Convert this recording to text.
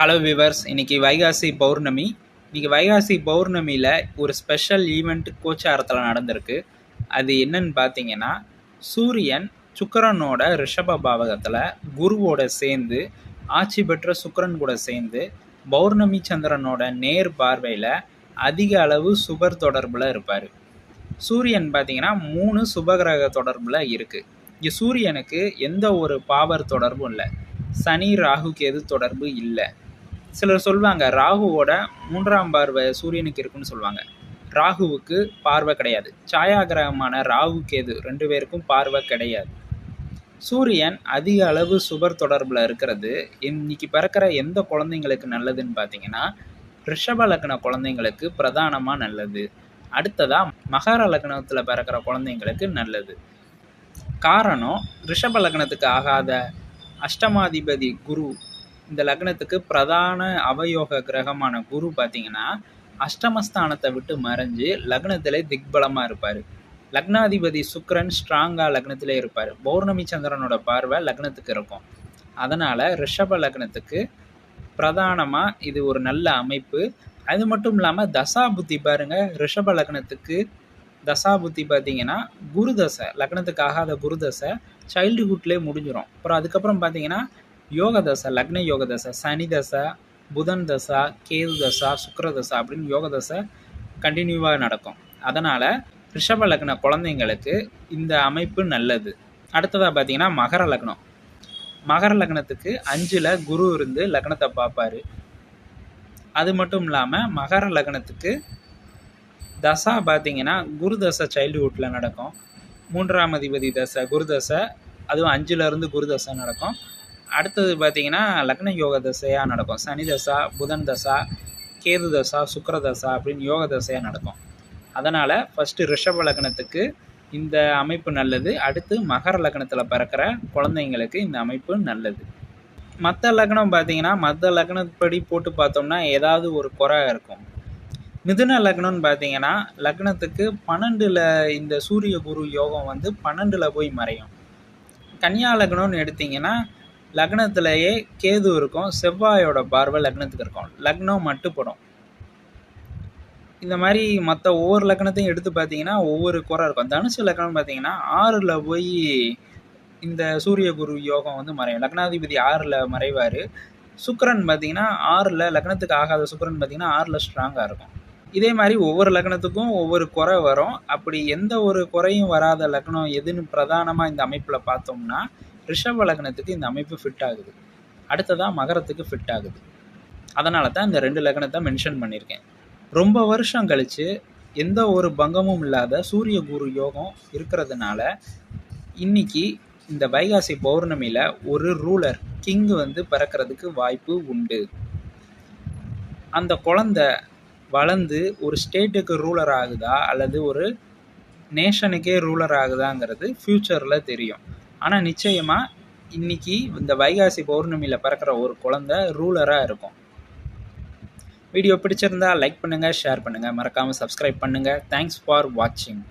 Hello viewers இன்றைக்கி வைகாசி பௌர்ணமி. இன்றைக்கி வைகாசி பௌர்ணமியில் ஒரு ஸ்பெஷல் ஈவெண்ட் கோச்சாரத்தில் நடந்திருக்கு. அது என்னன்னு பார்த்தீங்கன்னா சூரியன் சுக்கரனோட ரிஷப பாவகத்தில் குருவோட சேர்ந்து ஆட்சி பெற்ற சுக்கரன் கூட சேர்ந்து பௌர்ணமி சந்திரனோட நேர் பார்வையில் அதிக அளவு சுபர் தொடர்பில் இருப்பார். சூரியன் பார்த்தீங்கன்னா மூணு சுபகிரக தொடர்பில் இருக்குது இங்கே சூரியனுக்கு எந்த ஒரு பாவர் தொடர்பும் இல்லை. சனி ராகு கேது தொடர்பு இல்லை. சிலர் சொல்லுவாங்க ராகுவோட மூன்றாம் பார்வை சூரியனுக்கு இருக்குன்னு சொல்லுவாங்க ராகுவுக்கு பார்வை கிடையாது. சாயா கிரகமான ராகு கேது ரெண்டு பேருக்கும் பார்வை கிடையாது. சூரியன் அதிக அளவு சுபர் தொடர்பில் இருக்கிறது. இன்னைக்கு பிறக்கிற எந்த குழந்தைங்களுக்கு நல்லதுன்னு பார்த்தீங்கன்னா ரிஷப லக்ன குழந்தைங்களுக்கு பிரதானமாக நல்லது. அடுத்ததாக மகர லக்னத்தில் பிறக்கிற குழந்தைங்களுக்கு நல்லது. காரணம் ரிஷப லக்னத்துக்கு ஆகாத அஷ்டமாதிபதி குரு இந்த லக்னத்துக்கு பிரதான அவயோக கிரகமான குரு பார்த்தீங்கன்னா அஷ்டமஸ்தானத்தை விட்டு மறைஞ்சு லக்னத்திலே திக்பலமாக இருப்பார். லக்னாதிபதி சுக்கரன் ஸ்ட்ராங்காக லக்னத்திலே இருப்பார். பௌர்ணமி சந்திரனோட பார்வை லக்னத்துக்கு இருக்கும். அதனால் ரிஷப லக்னத்துக்கு பிரதானமாக இது ஒரு நல்ல அமைப்பு. அது மட்டும் இல்லாமல் தசா புத்தி பாருங்கள் ரிஷப லக்னத்துக்கு தசா புத்தி பார்த்தீங்கன்னா குரு தசை லக்னத்துக்கு ஆகாத குரு தசை சைல்டுஹுட்லேயே முடிஞ்சிடும் அப்புறம் அதுக்கப்புறம் பார்த்தீங்கன்னா யோக தசை லக்ன யோக தசை சனி தசை புதன் தசா கேது தசா சுக்கர தசா அப்படின்னு யோக தசை கண்டினியூவாக நடக்கும். அதனால் ரிஷப லக்ன குழந்தைங்களுக்கு இந்த அமைப்பு நல்லது. அடுத்ததாக பார்த்தீங்கன்னா மகர லக்னம். மகர லக்னத்துக்கு அஞ்சில் குரு இருந்து லக்னத்தை பார்ப்பாரு. அது மட்டும் இல்லாமல் மகர லக்னத்துக்கு தசா பார்த்தீங்கன்னா குரு தசை சைல்டுஹுட்டில் நடக்கும். மூன்றாம் அதிபதி தசை குரு தசை அதுவும் அஞ்சுலேருந்து குரு தசை நடக்கும். அடுத்தது பார்த்தீங்கன்னா லக்ன யோக தசையாக நடக்கும். சனி தசா புதன் தசா கேது தசா சுக்கர தசா அப்படின்னு யோக தசையாக நடக்கும். அதனால் ஃபஸ்ட்டு ரிஷப லக்னத்துக்கு இந்த அமைப்பு நல்லது. அடுத்து மகர லக்னத்தில் பிறக்கிற குழந்தைங்களுக்கு இந்த அமைப்பு நல்லது. மற்ற லக்னம் பார்த்தீங்கன்னா மற்ற லக்னப்படி போட்டு பார்த்தோம்னா ஏதாவது ஒரு குறை இருக்கும். மிதுன லக்னம்னு பார்த்தீங்கன்னா லக்னத்துக்கு பன்னெண்டில் இந்த சூரிய குரு யோகம் வந்து பன்னெண்டில் போய் மறையும். கன்னியா லக்னம்னு எடுத்திங்கன்னா லக்னத்திலேயே கேது இருக்கும் செவ்வாயோட பார்வை லக்னத்துக்கு இருக்கும். லக்னம் மட்டுப்படும் இந்த மாதிரி மற்ற ஒவ்வொரு லக்னத்தையும் எடுத்து பார்த்தீங்கன்னா ஒவ்வொரு குறை இருக்கும். தனுசு லக்னம் பார்த்தீங்கன்னா ஆறில் போய் இந்த சூரிய குரு யோகம் வந்து மறையும். லக்னாதிபதி ஆறில் மறைவார். சுக்கரன் பார்த்தீங்கன்னா ஆறில் லக்னத்துக்கு ஆகாத சுக்கரன் பார்த்தீங்கன்னா ஆறில் ஸ்ட்ராங்காக இருக்கும். இதே மாதிரி ஒவ்வொரு லக்னத்துக்கும் ஒவ்வொரு குறை வரும். அப்படி எந்த ஒரு குறையும் வராத லக்னம் எதுன்னு பிரதானமாக இந்த அமைப்பில் பார்த்தோம்னா ரிஷப லக்னத்துக்கு இந்த அமைப்பு ஃபிட் ஆகுது. அடுத்ததாக மகரத்துக்கு ஃபிட் ஆகுது. அதனால தான் இந்த ரெண்டு லக்னத்தை மென்ஷன் பண்ணியிருக்கேன். ரொம்ப வருஷம் கழித்து எந்த ஒரு பங்கமும் இல்லாத சூரிய குரு யோகம் இருக்கிறதுனால இன்னைக்கு இந்த வைகாசி பௌர்ணமியில் ஒரு ரூலர் கிங் வந்து பிறக்கிறதுக்கு வாய்ப்பு உண்டு. அந்த குழந்த வளர்ந்து ஒரு ஸ்டேட்டுக்கு ரூலர் ஆகுதா அல்லது ஒரு நேஷனுக்கே ரூலர் ஆகுதாங்கிறது ஃப்யூச்சரில் தெரியும். ஆனால் நிச்சயமாக இன்னைக்கு இந்த வைகாசி பௌர்ணமியில் பிறக்கிற ஒரு குழந்த ரூலராக இருக்கும். வீடியோ பிடிச்சிருந்தா லைக் பண்ணுங்கள் ஷேர் பண்ணுங்கள் மறக்காமல் சப்ஸ்கிரைப் பண்ணுங்கள் தேங்க்ஸ் ஃபார் வாட்சிங்